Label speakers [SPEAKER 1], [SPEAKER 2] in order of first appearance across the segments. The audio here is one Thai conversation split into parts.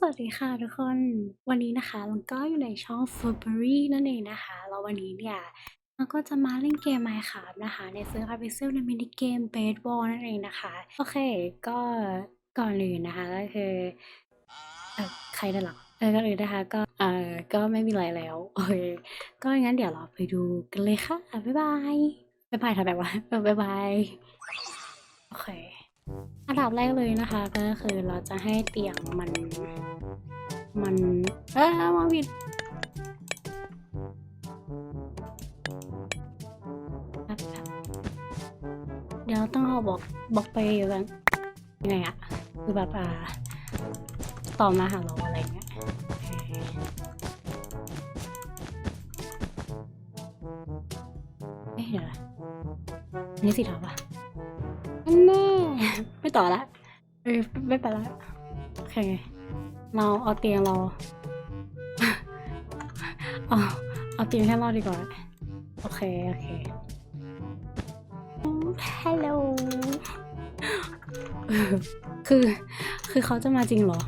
[SPEAKER 1] สวัสดีค่ะทุกคน วันนี้นะคะเราก็อยู่ในช่อง f u r b e r y นั่นเองนะคะแล้ววันนี้เนี่ยเราก็จะมาเล่นเกม Minecraft นะคะ ในเซิร์ฟ Abyssal ในมินิเกม Bed Wall นั่นเองนะคะ โอเคก็ก่อนอื่นนะคะก็คือเออใครได้หรอเออก่อนอื่นนะคะก็เออก็ไม่มีอะไรแล้วโอเคก็งั้นเดี๋ยวเราไปดูกันเลยค่ะบ๊ายบายบ๊ายบายทำแบบว่าเออบ๊ายบายโอเค อันดับแรกเลยนะคะ ก็คือเราจะให้เตียงมัน มัน เออมาผิดเดี๋ยวต้องเอาบอกบอกไปกันยังไงอะคือแบบอ่าต่อมาหาเราอะไรเงี้ยเอ๊ะเดี๋ยวนะอันนี้สีเทาปะอันน่ไม่ ต่อละเออไม่ไปละโอเค เราเอาเตียงเราเอาเอาเตียงแค่เราดีกว่า โอเค โอเคฮัลโหลคือ คือเขาจะมาจริงเหรอ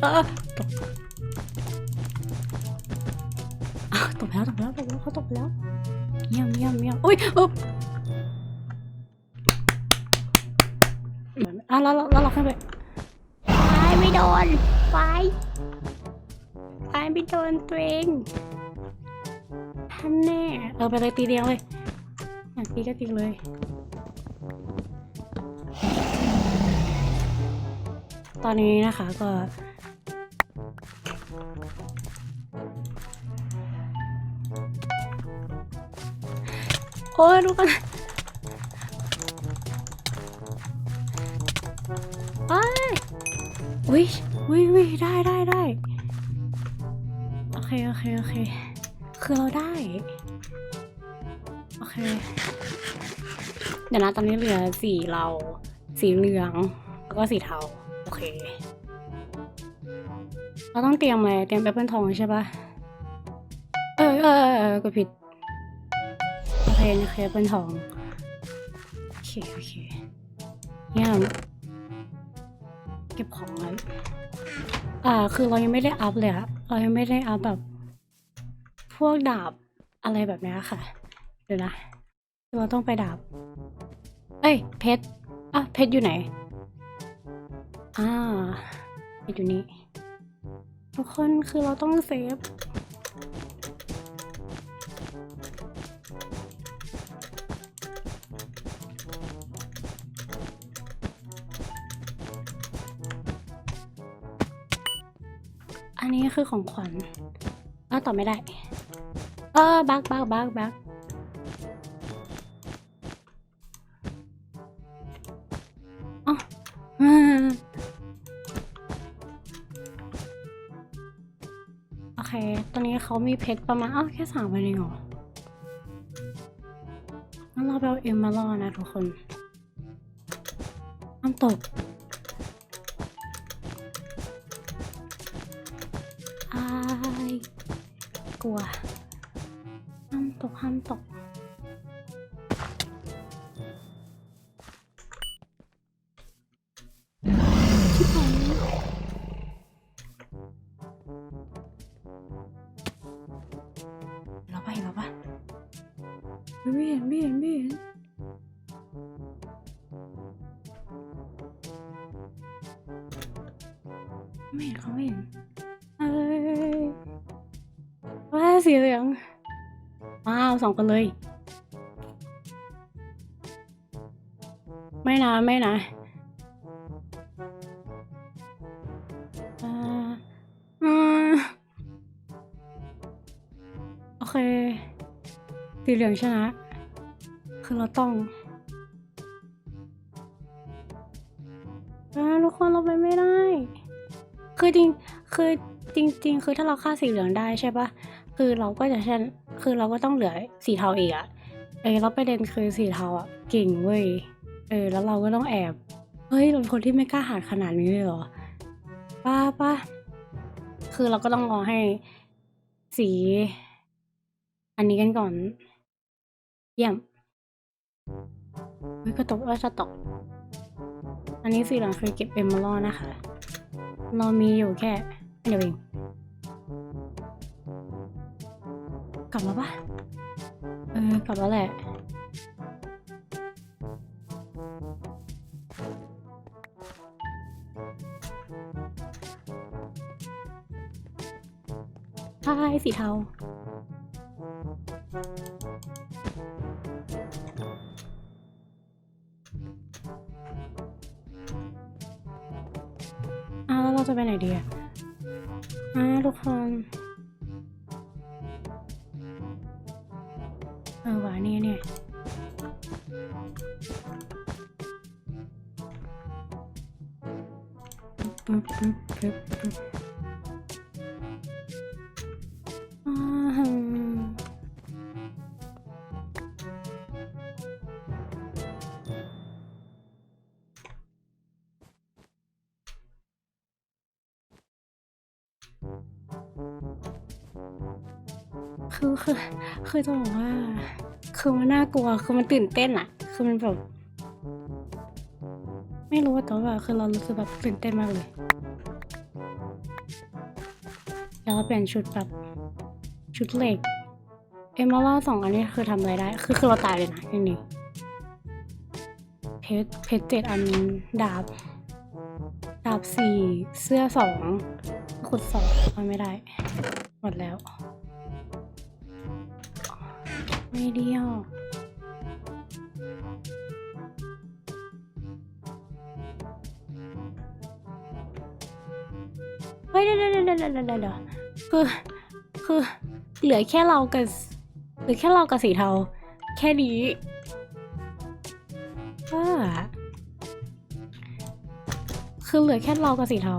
[SPEAKER 1] เออตกอะตกแล้วตกแล้วตกแล้วเขาตกไปแล้ว เยี่ยมเยี่ยมเยี่ยมอุ้ยอุ๊บอะแล้วแล้วแล้วเราขึ้นไปไปไม่โดนไปไปไม่โดนตัวเองท่านแน่เออไปเลยตีเดียวเลยอยากตีก็ตีเลยตอนนี้นะคะก็ โอ้ยดูกันเอ้ยอุ้ยอุ้ยอุ้ยได้ได้ได้โอเคโอเคโอเค คือเราได้ โอเค เดี๋ยวนะตอนนี้เหลือสีเรา สีเหลือง แล้วก็สีเทา โอเค เราต้องเตรียมอะไร เตรียมแอปเปิลทองใช่ปะเออเออเออเออกดผิด โอเคโอเคเป็นทองโอเคโอเคเยี่ยเก็บของไว้อ่า คือเรายังไม่ได้อัพเลยอะเรายังไม่ได้อัพแบบ พวกดาบอะไรแบบนี้ค่ะ เดี๋ยวนะเราต้องไปดาบ เอ้ย เพชรอะเพชรอยู่ไหน อ่าเพชรอยู่นี่ทุกคนคือเราต้องเซฟ คือของขวัญอ้าวตอบไม่ได้ เออบักบักบักบักอ๋ออืมโอเค ตอนนี้เขามีเพชรประมาณอ้าวแค่สามพันเองเหรองั้นเราไปเอาเอ็มมาล่อนะทุกคนน้ำตก ลัว ห้ามตก ห้ามตก ชิบหายเราไปเราไปไม่เห็นไม่เห็นไม่เห็นไม่เห็นเขาไม่เห็น สีเหลือง ว้าวสองคนเลย ไม่นะ ไม่นะอ่าอ่าโอเค สีเหลืองชนะ คือเราต้องอ่าทุกคนเราไปไม่ได้ คือจริง คือจริง ๆ คือถ้าเราฆ่าสีเหลืองได้ใช่ปะ คือเราก็จะเช่นคือเราก็ต้องเหลือสีเทาอีกอะเออแล้วประเด็นคือสีเทาอะเก่งเว้ยเออแล้วเราก็ต้องแอบเฮ้ยเราเป็นคนที่ไม่กล้าหาขนาดนี้เลยเหรอป้าป้าคือเราก็ต้องรอให้สี อันนี้กันก่อน เยี่ยมเฮ้ยก็ตกว่าจะตก อันนี้สีเหลืองคือเก็บเอมเมอรัลนะคะ เรามีอยู่แค่อันเดียวเอง กลับมาปะเออกลับแล้วแหละ ใช่สีเทาอ้าวแล้วเราจะไปไหนดีอะอ้าทุกคน เออว่ะเนี่ยเนี่ยปึ๊บปึ๊บปึ๊บปึ๊บ คือคือคือจะบอกว่า คือมันน่ากลัวคือมันตื่นเต้นอะคือมันแบบไม่รู้ว่าแต่ว่าคือเรารู้สึกแบบตื่นเต้นมากเลยแล้วเปลี่ยนชุดแบบชุดเหล็กเอ็มว่าสองอันนี้คือทำอะไรได้ คือคือเราตายเลยนะอย่างนี้เพชรเพชรเจ็ดอันดาบ ดาบสี่เสื้อสองขุดสองเอาไม่ได้ หมดแล้ว ไม่ดียวเฮ้ยเดี๋ยวเดี๋ยวเดี๋ยวเดี๋ยวเดี๋ยวเดี๋ยวคือคือเหลือแค่เรากับเหลือแค่เรากับสีเทา แค่นี้ว่าคือเหลือแค่เรากับสีเทา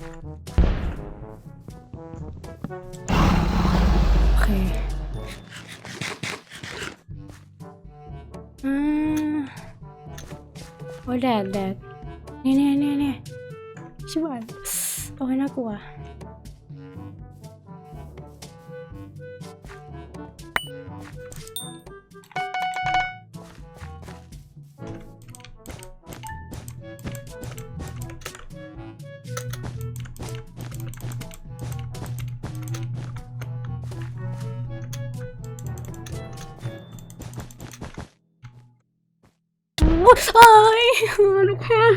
[SPEAKER 1] โอเคอ่าโอ้ยแดดแดดเนี่ยเนี่ยเนี่ยเนี่ยชิบหายโอ้ยน่ากลัว โอ้ยทุกคน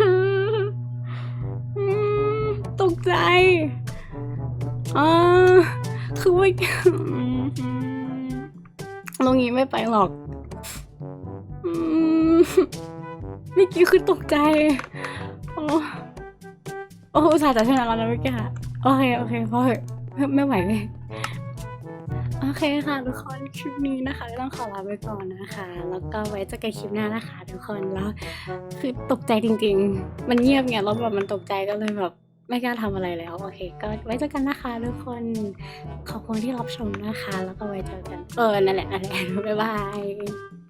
[SPEAKER 1] อืมตกใจอ่าคือว่าลงนี้ไม่ไปหรอกอมเมื่อกี้คือตกใจ โอ้โอ้อุตส่าห์จะชนะแล้วนะเมื่อกี้โอเค โอเคพอเหอะไม่ไม่ไหวเลย เคค่ะทุกคนคลิปนี้นะคะต้องขอลาไปก่อนนะคะ แล้วก็ไว้เจอกันคลิปหน้านะคะทุกคนแล้วคือตกใจจริง ๆ มันเงียบไงแล้วแบบมันตกใจก็เลยแบบไม่กล้าทำอะไรแล้วโอเค ก็ไว้เจอกันนะคะทุกคนขอบคุณที่รับชมนะคะ แล้วก็ไว้เจอกันเออนั่นแหละนั่นแหละบ๊ายบาย